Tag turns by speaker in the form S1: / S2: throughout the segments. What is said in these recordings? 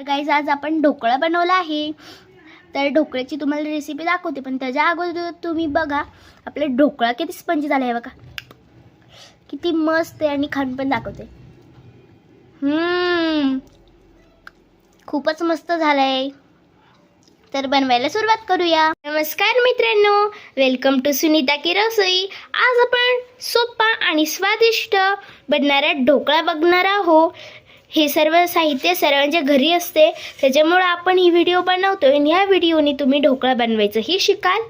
S1: तर गाईज आज आपण ढोकळा बनवला आहे. तर ढोकळ्याची तुम्हाला रेसिपी दाखवते पण त्याच्या अगोदर तुम्ही बघा आपला ढोकळा किती स्पंजी झाला आहे बघा. किती मस्त आहे आणि खाण पण दाखवते. खूपच मस्त झालं आहे तर बनवायला सुरुवात करूया. नमस्कार मित्रांनो वेलकम टू सुनीता की रसोई. आज आपण सोपा आणि स्वादिष्ट बनणारा ढोकळा बघणार आहोत. हे सर्व साहित्य सर्वांच्या घरी असते. त्याच्यामुळं आपण ही व्हिडिओ बनवतोय आणि ह्या व्हिडिओने तुम्ही ढोकळा बनवायचंही शिकाल.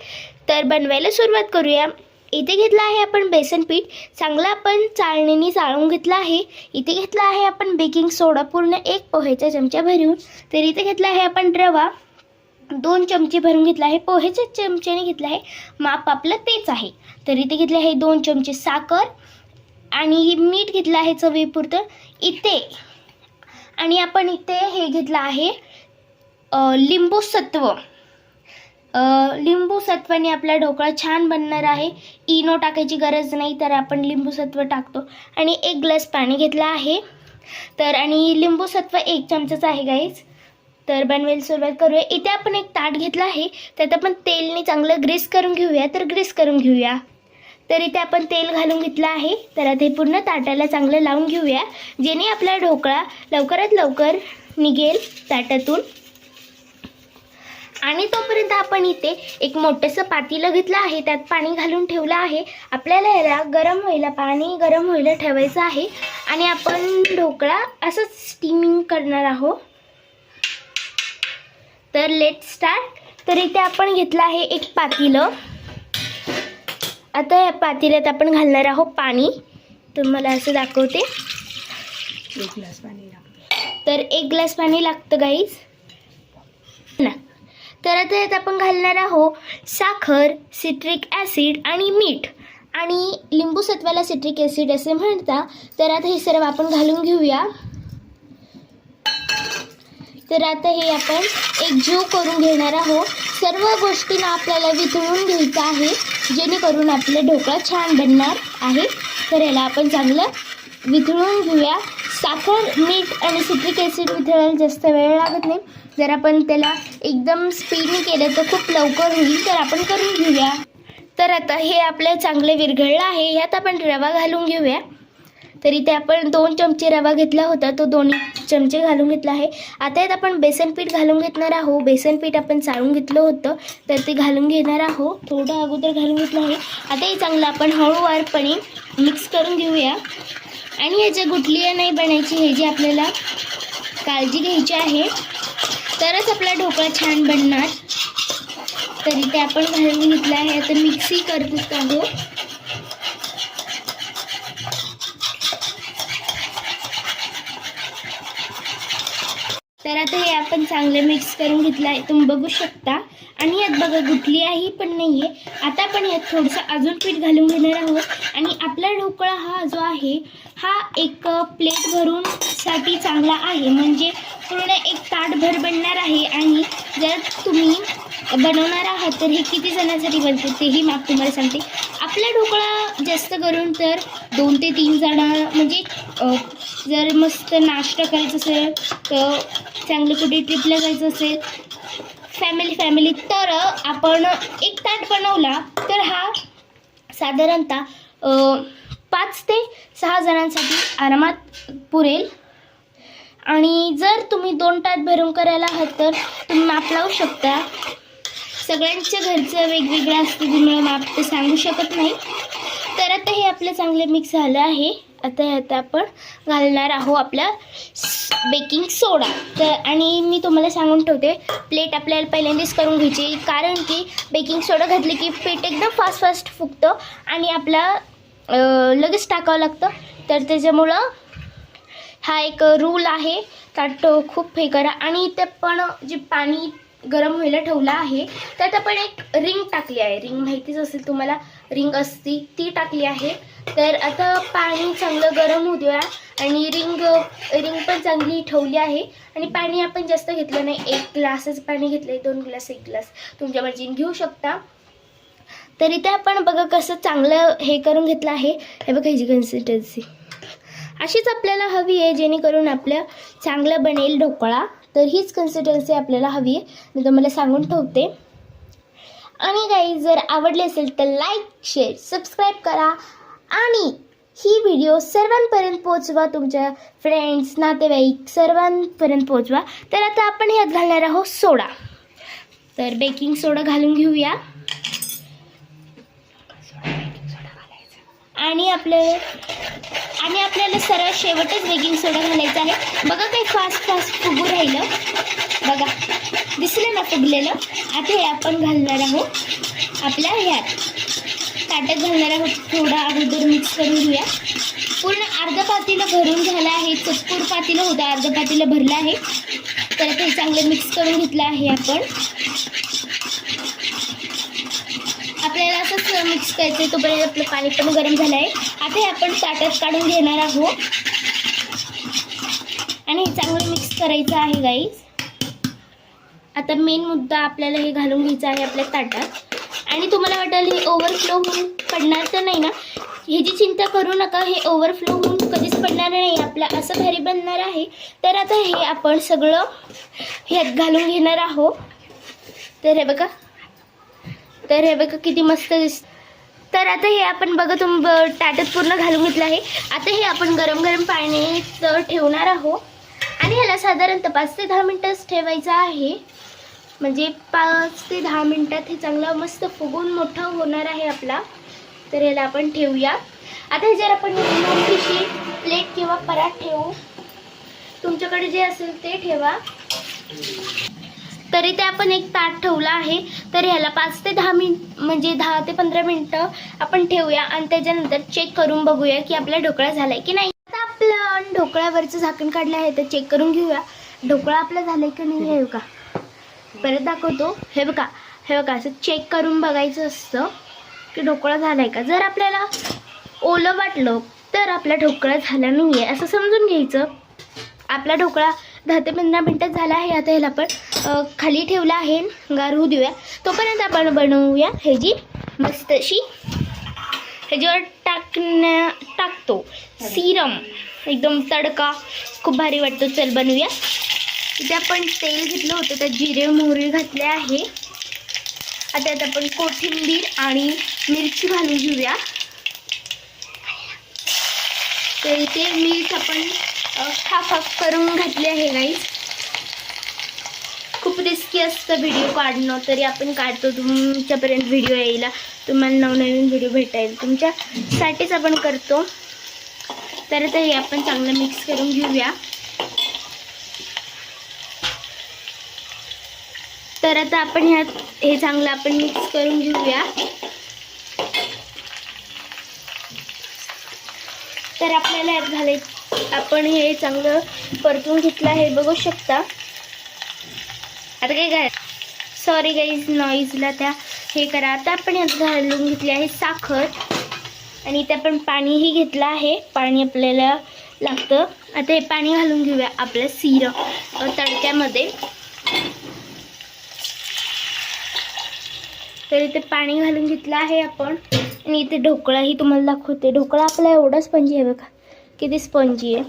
S1: तर बनवायला सुरुवात करूया. इथे घेतलं आहे आपण बेसन पीठ. चांगलं आपण चाळणीने चाळून घेतलं आहे. इथे घेतलं आहे आपण बेकिंग सोडा पूर्ण एक पोह्याच्या चमचा भरून. तर इथे घेतला आहे आपण रवा. दोन चमचे भरून घेतला आहे. पोह्याच्या चमच्याने घेतला आहे. माप आपलं तेच आहे. तर इथे घेतले आहे दोन चमचे साखर. आणि मीठ घेतलं आहे चवीपुरतं. इथे आणि आपण इथे हे घेतलं आहे लिंबूसत्व. लिंबू सत्व लिंबू सत्वाने आपला ढोकळा छान बनणार आहे. इनो टाकायची गरज नाही तर आपण लिंबू सत्व टाकतो. आणि एक ग्लास पाणी घेतलं आहे. तर आणि लिंबू सत्व एक चमचाच आहे गाईज तर बनवायला सुरुवात करूया. इथे आपण एक ताट घेतला आहे. त्यात आपण तेलने चांगलं ग्रीस करून घेऊया. तर ग्रीस करून घेऊया. तर इथे आपण तेल घालून घेतलं आहे. तर आता हे पूर्ण ताटाला चांगलं लावून घेऊया. जेणे आपला ढोकळा लवकरात लवकर निघेल ताटातून. आणि तोपर्यंत आपण इथे एक मोठंसं पातीलं घेतलं आहे. त्यात पाणी घालून ठेवलं आहे. आपल्याला याला गरम व्हायला पाणी गरम व्हायला ठेवायचं आहे. आणि आपण ढोकळा असंच स्टीमिंग करणार आहोत. तर लेट स्टार्ट तर इथे आपण घेतलं आहे एक पातीलं. आता या पातेल्यात आपण घालणार आहोत पाणी. तुम्हाला असं दाखवते.
S2: एक ग्लास पाणी लागतं.
S1: तर एक ग्लास पाणी लागतं गाईज ना. तर आता यात आपण घालणार आहोत साखर सिट्रिक ॲसिड आणि मीठ. आणि लिंबू सत्वाला सिट्रिक ॲसिड असे म्हणता तर आता हे सर्व आपण घालून घेऊया. तर आता हे आपण एकजीव करून घेणार आहोत. सर्व गोष्टींना आपल्याला वितळून घ्यायचं आहे जेणेकरून आपलं ढोकळा छान बनणार आहे. तर याला आपण चांगलं वितळून घेऊया. साखर मीठ आणि सिट्रिक ॲसिड वितळायला जास्त वेळ लागत नाही. जर आपण त्याला एकदम स्पीडने केलं तर खूप लवकर होईल तर आपण करून घेऊया. तर आता हे आपलं चांगलं विरघळलं आहे. यात आपण रवा घालून घेऊया. तर इथे आपण दोन चमचे रवा घेतला होता तो दोन चमचे घालून घेतला आहे. आता यात आपण बेसन पीठ घालून घेणार आहोत. बेसन पीठ आपण चाळून घेतलं होतं तर ते घालून घेणार आहोत. थोडं अगोदर घालून घेतलं आहे. आता हे चांगलं आपण हळूवारपणे मिक्स करून घेऊया. आणि याच्या गुठलिया नाही बनायची हे जी आपल्याला काळजी घ्यायची आहे तरच आपला ढोकळा छान बनणार. तरी ते आपण घालून घेतलं आहे. आता मिक्सी करत आहोत. तर आता हे आपण चांगलं मिक्स करून घेतलं आहे. तुम्ही बघू शकता. आणि यात बघा गुठली आहे पण नाही आहे आता आपण यात थोडंसं अजून पीठ घालून घेणार आहोत. आणि आपला ढोकळा हा जो आहे हा एक प्लेट भरून साठी चांगला आहे. म्हणजे पूर्ण एक ताटभर बनणार आहे. आणि जर तुम्ही बनवणार आहात तर हे किती जणांसाठी बनते तेही माप तुम्हाला सांगते. आपला ढोकळा जास्त करून तर दोन ते तीन जणं म्हणजे जर मस्त नाश्ता करायचं असेल तर चांगलं कुठे ट्रिपला जायचं असेल फॅमिली फॅमिली तर आपण एक ताट बनवला. तर हा साधारणतः पाच ते सहा जणांसाठी आरामात पुरेल. आणि जर तुम्ही दोन ताट भरून करायला आहात तर तुम्ही माप लावू शकता. सगळ्यांच्या घरचं वेगवेगळं असतं तुम्ही माप ते सांगू शकत नाही. तर आता हे आपलं चांगले मिक्स झालं आहे. आता आता आपण घालणार आहोत आपल्या बेकिंग सोडा. तर आणि मी तुम्हाला सांगून ठेवते प्लेट आपल्याला पहिल्यांदाच करून घ्यायची कारण की बेकिंग सोडा घातले की पीठ एकदम फास्ट फास्ट फुगतं आणि आपला लगेच टाकावं लागतं. तर त्याच्यामुळं हा एक रूल आहे. त्यात खूप हे करा. आणि इथे पण जे पाणी गरम व्हायला ठेवलं आहे त्यात आपण एक रिंग टाकली आहे. रिंग माहितीच असेल तुम्हाला. रिंग असती ती टाकली आहे. तर आता पाणी चांगलं गरम होऊ द्या. आणि रिंग रिंग पण चांगली ठेवली आहे. आणि पाणी आपण जास्त घेतलं नाही. एक ग्लासच पाणी घेतलं आहे दोन ग्लास एक ग्लास. तुमच्या मर्जीने घेऊ शकता. तर इथे आपण बघा कसं चांगलं हे करून घेतलं आहे. हे बघा ह्याची कन्सिस्टन्सी अशीच आपल्याला हवी आहे जेणेकरून आपलं चांगलं बनेल ढोकळा. तर हीच कन्सिस्टन्सी आपल्याला हवी आहे. मी तुम्हाला सांगून ठेवते. आणि काही जर आवडले असेल तर लाईक शेअर सबस्क्राईब करा. आणि ही व्हिडिओ सर्वांपर्यंत पोचवा तुमच्या फ्रेंड्स नातेवाईक सर्वांपर्यंत पोचवा तर आता आपण ह्यात घालणार आहोत सोडा. तर बेकिंग सोडा घालून घेऊया. आणि आपले आणि आपल्याला सरळ शेवटच बेकिंग सोडा घालायचा आहे. बघा काही फास्ट फास्ट फुगू राहिलं. बघा दिसलं ना फुगलेलं? आता हे आपण घालणार आहोत आपल्या ह्यात. ताटात घालणार आहोत. थोडा अगोदर मिक्स करून घेऊया. पूर्ण अर्ध पातीला भरून झालं आहे. चतपूर पातीला होतं. अर्ध पातीला भरलं आहे. तर ते चांगलं मिक्स करून घेतलं आहे आपण. आपल्याला असंच मिक्स करायचं आहे तोपर्यंत आपलं पाणी पण गरम झालं आहे. आता हे आपण ताटात काढून घेणार आहोत. आणि हे चांगलं मिक्स करायचं आहे गाईज आता मेन मुद्दा आपल्याला हे घालून घ्यायचं आहे आपल्या ताटात. आणि तुम्हाला वाटेल हे ओव्हरफ्लो होऊन पडणार तर नाही ना? ह्याची चिंता करू नका हे ओव्हरफ्लो होऊन कधीच पडणार नाही. आपलं असं घरी बनणार आहे. तर आता हे आपण सगळं ह्यात घालून घेणार आहोत. तर हे बघा. तर हे बघा किती मस्त दिस तर आता हे आपण बघा तुम ब- ताटात पूर्ण घालून घेतलं आहे. आता हे आपण गरम गरम पाण्यात ठेवणार आहोत. आणि ह्याला साधारणतः पाच ते दहा मिनटंच ठेवायचं आहे. म्हणजे पाच ते दहा मिनटात हे चांगलं मस्त फुगून मोठं होणार आहे आपला. तर ह्याला आपण ठेवूया आता जर आपण मोठीशी प्लेट किंवा परात ठेवू तुमच्याकडे जे असेल ते ठेवा. तरी ते आपण एक ताट ठेवलं आहे. तर ह्याला पाच ते दहा मिनिट म्हणजे दहा ते पंधरा मिनटं आपण ठेवूया आणि त्याच्यानंतर चेक करून बघूया की आपला ढोकळा झाला आहे की नाही. आता आपलं ढोकळ्यावरचं झाकण काढलं आहे तर चेक करून घेऊया. ढोकळा आपला झाला आहे की नाही हे का परत दाखवतो. हे बघा हे बघा असं चेक करून बघायचं असतं की ढोकळा झाला आहे का? जर आपल्याला ओलं वाटलं तर आपला ढोकळा झाला नाही आहे असं समजून घ्यायचं. आपला ढोकळा दहा ते पंधरा मिनटात झाला आहे. आता ह्याला आपण खाली ठेवला आहे. गार होऊ देऊया. तोपर्यंत आपण बनवूया ह्याची मस्त अशी ह्याच्यावर टाकण्या टाकतो. सिरम. एकदम तडका. खूप भारी वाटतो. चल बनवूया. इथे आपण तेल घेतलं होतं त्यात जिरे मोहरी घातले आहे. आता यात आपण कोथिंबीर आणि मिरची घालून घेऊया. तर इथे मीठ आपण हाफ हाफ करून घातले आहे गाईज खूप रिस्की असतं व्हिडिओ काढणं तरी आपण काढतो. तुमच्यापर्यंत व्हिडिओ यायला तुम्हाला नवनवीन व्हिडिओ भेटायला तुमच्यासाठीच आपण करतो. तर आता हे आपण चांगलं मिक्स करून घेऊया. तर आता आपण ह्यात हे चांगलं आपण मिक्स करून घेऊया. तर आपल्याला यात घालाय आपण हे चांगलं परतून घेतलं आहे बघू शकता. आता काय काय सॉरी गाईज नॉईजला त्या हे करा. आता आपण यात घालून घेतली आहे साखर. आणि इथे आपण पाणीही घेतलं आहे. पाणी आपल्याला लागतं. आता हे पाणी घालून घेऊया आपल्या सिरप तडक्यामध्ये. तर इथे पाणी घालून घेतलं आहे आपण. आणि इथे ढोकळाही तुम्हाला दाखवते. ढोकळा आपला एवढा स्पंजी आहे बघा. किती स्पंजी आहे.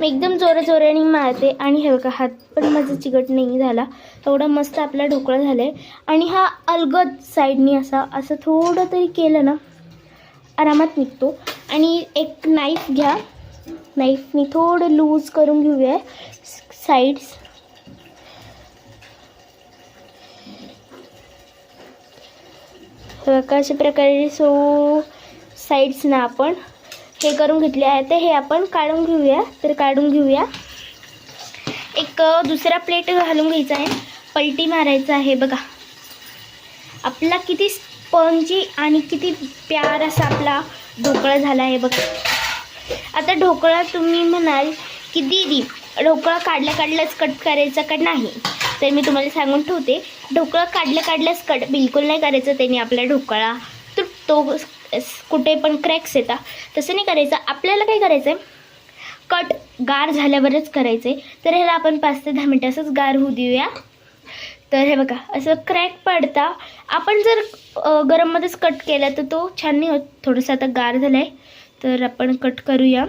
S1: मी एकदम जोरा जोराने मारते आणि हे बघा हात पण माझा चिकट नाही झाला. एवढा मस्त आपला ढोकळा झाला आहे आणि हा अलगद साईडनी असा असं थोडं तरी केलं ना आरामात निघतो. आणि एक नाईफ घ्या. नाईफनी थोडं लूज करून घेऊया. साईड्स अशा प्रकारे सो साईड्सना आपण हे करून घेतले आहे. तर हे आपण काढून घेऊया. तर काढून घेऊया. एक दुसरा प्लेट घालून घ्यायचा आहे. पलटी मारायचा आहे बघा. आपला किती स्पंजी आणि किती प्यार असा आपला ढोकळा झाला आहे बघा. आता ढोकळा तुम्ही म्हणाल की दीदी ढोकळा काढल्या काढल्याच कट करायचा का नाही? तर मी तुम्हाला सांगून ठेवते. ढोकळा काढलं काढल्यास कट बिलकुल नाही करायचं त्याने आपला ढोकळा. तुटतो कुठे पण क्रॅक्स येतात तसं नाही करायचं. आपल्याला काय करायचं आहे कट गार झाल्यावरच करायचं आहे तर ह्याला आपण पाच ते दहा मिनटं असंच गार होऊ देऊया. तर हे बघा असं क्रॅक पडता. आपण जर गरममध्येच कट केला तर तो छान नाही होत. थोडंसं आता गार झाला आहे तर आपण कट करूया.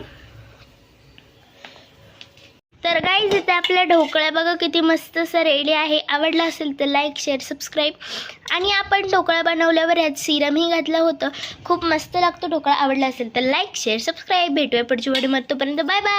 S1: तर गाईज इथे आपल्या ढोकळा बघा किती मस्त असं रेडी आहे. आवडला असेल तर लाईक शेअर सबस्क्राईब आणि आपण ढोकळा बनवल्यावर ह्यात सिरमही घातलं होतं. खूप मस्त लागतो ढोकळा. आवडला असेल तर लाईक शेअर सबस्क्राईब भेटूया पुढच्या व्हिडिओमध्ये तोपर्यंत बाय बाय